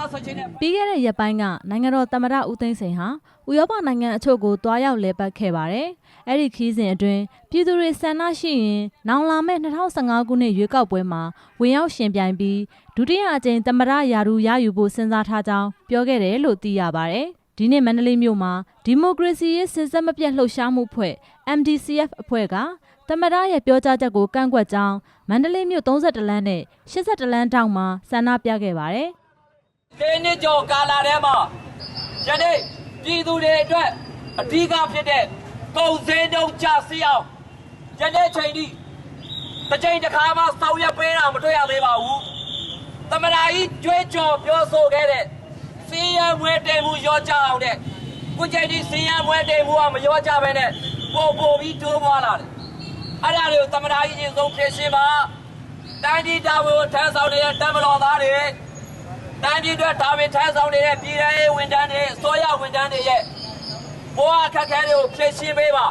မဆက်ချင်းနဲ့ပြီးခဲ့တဲ့ရက်ပိုင်းကနိုင်ငံတော်သမ္မတဦးသိန်းစိန်ဟာဥရောပနိုင်ငံအချို့ကိုတွားရောက်လည်ပတ်ခဲ့ပါတယ်။အဲ့ဒီခီးစဉ်အတွင်းပြည်သူတွေဆန္ဒရှိရင်နောင်လာမယ့်2015ခုနှစ်ရွေးကောက်ပွဲမှာဝင်ရောက်ရှင်ပြိုင်ပြီးဒုတိယအကြိမ်သမ္မတရာထူးရယူဖို့စဉ်းစားထားကြောင်းပြောခဲ့တယ်လို့သိရပါတယ်။ဒီနေ့မန္တလေးမြို့မှာဒီမိုကရေစီရေးစစ်ဆက်မပြတ်လှုပ်ရှားမှုဖွဲ့ MDCF အဖွဲ့ကသမ္မတရဲ့ပြောကြားချက်ကိုကန့်ကွက်ကြောင်းမန္တလေးမြို့32လမ်းနဲ့82လမ်းတောင်မှာဆန္ဒပြခဲ့ပါတယ်။ ဒီနှစ်ကျော်ကာလာထဲမှာယနေ့ပြည်သူတွေအတွက်အဓိကဖြစ်တဲ့ကုန်စည်နှုန်းကျဆင်းအောင်ယနေ့ချိန်ထိတစ်ချိန်တစ်ခါမှဆောင်ရွက်ပေးတာမတွေ့ရသေးပါဘူး။သမရာကြီးကြွေးကြော်ပြောဆိုခဲ့တဲ့စီးရမွဲတေမှုရောကြအောင်တဲ့ခုချိန်ထိစီးရမွဲတေမှုကမရောကြဘဲနဲ့ပို့ပို့ပြီးတိုးပွားလာတယ်။အဲ့ဒါတွေကိုသမရာကြီးချင်းဆုံးဖြည့်ရှင်းပါတိုင်းပြည်တာဝန်ကိုထမ်းဆောင်နေတဲ့တပ်မတော်သားတွေ တိုင်းပြည်အတွက်ဒါဝင်ထမ်းဆောင်နေတဲ့ပြည်ထောင်ရေးဝန်ထမ်းတွေအစိုးရဝန်ထမ်းတွေရဲ့ဘဝအခက်အခဲတွေကိုဖြေရှင်းပေးပါ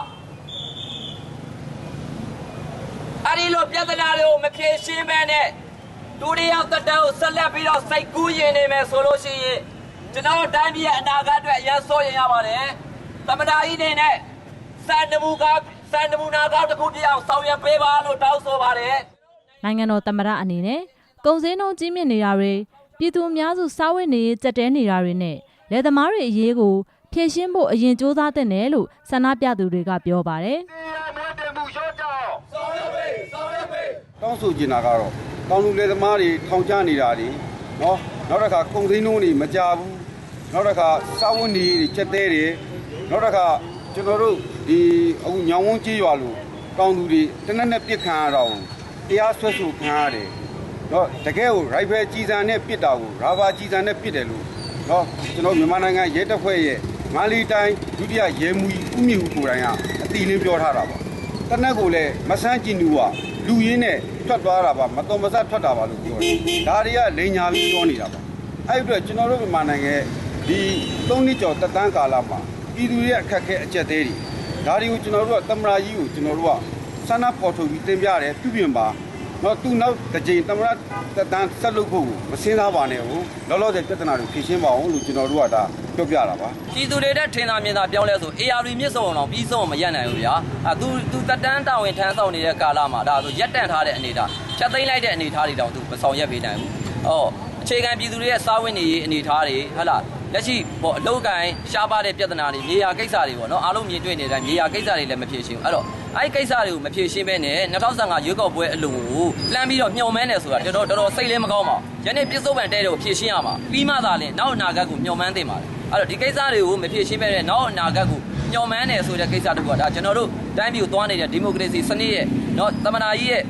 အဲ့ဒီလိုပြဿနာတွေကိုမဖြေရှင်းဘဲနဲ့ဒုတိယသက်တမ်းကိုဆက်လက်ပြီးတော့စိတ်ကူးရင်နေမယ်ဆိုလို့ရှိရင်ကျွန်တော်တို့တိုင်းပြည်ရဲ့အနာဂတ်အတွက်အရန်စိုးရင်ရပါတယ်သမ္မတကြီးနေနဲ့စံနမူကစံနမူနာကောက်တစ်ခုပြအောင်ဆောင်ရွက်ပေးပါလို့တောင်းဆိုပါတယ်နိုင်ငံတော်သမ္မတအနေနဲ့ကုန်စည်နှုန်းကြီးမြင့်နေတာတွေ ပြည်သူအများစုစားဝတ်နေရေးကြက်တဲနေတာတွေနဲ့လယ်သမားတွေအရေးကိုဖြည့်ရှင်းဖို့အရင်စ조사တဲ့တယ်လို့ဆန္ဒပြသူတွေကပြောပါတယ်တောင်းဆိုချင်တာကတော့တောင်လူလယ်သမားတွေထောင်ချနေတာတွေနော်နောက်တစ်ခါကုန်သိန်းနှုန်းတွေမကြဘူးနောက်တစ်ခါစာဝန်တွေချက်သေးတယ်နောက်တစ်ခါကျွန်တော်တို့ဒီအခုညောင်ဝန်းကြီးရွာလို့တောင်သူတွေတနက်နဲ့ပြစ်ခံရတော့တရားဆွဲဆိုခံရတယ် နော်တကယ်ကိုရိုက်ဖယ်ကြီးစံနဲ့ပြစ်တာကိုရာဘာကြီးစံနဲ့ပြစ်တယ်လို့နော်ကျွန်တော်မြန်မာနိုင်ငံရဲတပ်ဖွဲ့ရဲ့မန္တလေးတိုင်းဒုတိယရဲမှူးကြီးဦးမြင့်ဦးကိုယ်တိုင်ကအတိအလင်းပြောထားတာပါတနက်ကိုလည်းမဆန်းကျင်သူကလူရင်းနဲ့ထွက်သွားတာပါမတော်မဆထွက်တာပါလို့ပြောတယ်ဒါတွေကလိန်ညာပြီးပြောနေတာပါအဲ့ဒီအတွက်ကျွန်တော်တို့မြန်မာနိုင်ငံဒီ၃နှစ်ကျော်တက်တန်းကာလမှာပြည်သူရဲ့အခက်အခဲအကျက်သေးတွေဒါတွေကိုကျွန်တော်တို့ကသမ္မရာကြီးကိုကျွန်တော်တို့ကဆန္ဒဖော်ထုတ်ပြီးတင်ပြတယ်ပြုပြင်ပါ တော့သူနောက်တစ်ကြိမ်သမ္မရတက်တန်းဆက်လုပ်ဖို့မစင်းစားပါနဲ့ဘူးလောလောဆယ်ပြဿနာတွေဖြေရှင်းပါအောင်လို့ကျွန်တော်တို့ကဒါပြောပြတာပါပြည်သူတွေတက်ထင်သာမြင်သာပြောင်းလဲဆို AR မြစ်စုံအောင်ပြီးဆုံးအောင်မရက်နိုင်ဘူးဗျာအဲသူသူတက်တန်းတာဝန်ထမ်းဆောင်နေတဲ့ကာလမှာဒါဆိုရက်တန့်ထားတဲ့အနေထားချက်သိမ်းလိုက်တဲ့အနေထားတွေတောင်သူမဆောင်ရက်ပေးနိုင်ဘူးဟောအခြေခံပြည်သူတွေရဲ့စားဝတ်နေရေးအနေထားတွေဟဟလားလက်ရှိပေါ့အလောက်ကန်ရှားပါတဲ့ပြဿနာတွေမြေယာကိစ္စတွေပေါ့နော်အားလုံးမြင်တွေ့နေတဲ့အတိုင်းမြေယာကိစ္စတွေလည်းမဖြေရှင်းဘူးအဲ့တော့ အဲ့ဒီကိစ္စတွေကိုမဖြေရှင်းဘဲနဲ့2015ရွေးကောက်ပွဲအလုံးကိုလှမ်းပြီးတော့မျှော်မှန်းတယ်ဆိုတာတော်တော်တော်တော်စိတ်လည်းမကောင်းပါဘူးယနေ့ပြစ္ဆုတ်ပံတဲတွေကိုဖြေရှင်းရမှာပြီးမှသာလဲနောက်အနာဂတ်ကိုမျှော်မှန်းသင့်ပါတယ်အဲ့တော့ဒီကိစ္စတွေကိုမဖြေရှင်းပဲနဲ့နောက်အနာဂတ်ကိုညှော်မှန်းတယ်ဆိုတဲ့ကိစ္စတခုကဒါကျွန်တော်တို့တိုင်းပြည်ကိုသွားနေတဲ့ဒီမိုကရေစီစနစ်ရဲ့နော်သမ္မနာကြီးရဲ့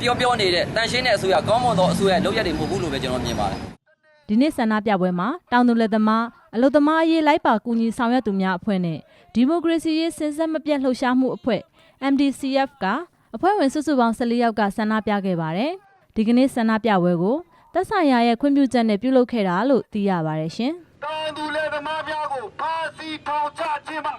ပြောပြောနေတဲ့တန်ရှင်းတဲ့အစိုးရကောင်းမွန်သောအစိုးရလုပ်ရက်တွေမဟုတ်ဘူးလို့ပဲကျွန်တော်မြင်ပါတယ် ဒီနေ့ဆန္ဒပြပွဲမှာတောင်သူလယ်သမားအလုသမားအရေးလိုက်ပါကူညီဆောင်ရွက်သူများအဖွဲ့နဲ့ဒီမိုကရေစီရေးစဉ်ဆက်မပြတ်လှုပ်ရှားမှုအဖွဲ့ MDCF ကအဖွဲ့ဝင်စုစုပေါင်း14ယောက်ကဆန္ဒပြခဲ့ပါတယ်။ဒီကနေ့ဆန္ဒပြပွဲကိုသက်ဆိုင်ရာရဲ့ခွင့်ပြုချက်နဲ့ပြုလုပ်ခဲ့တာလို့သိရပါတယ်ရှင်။တောင်သူလယ်သမားများကိုဖာစီထောင်ချခြင်းမှာ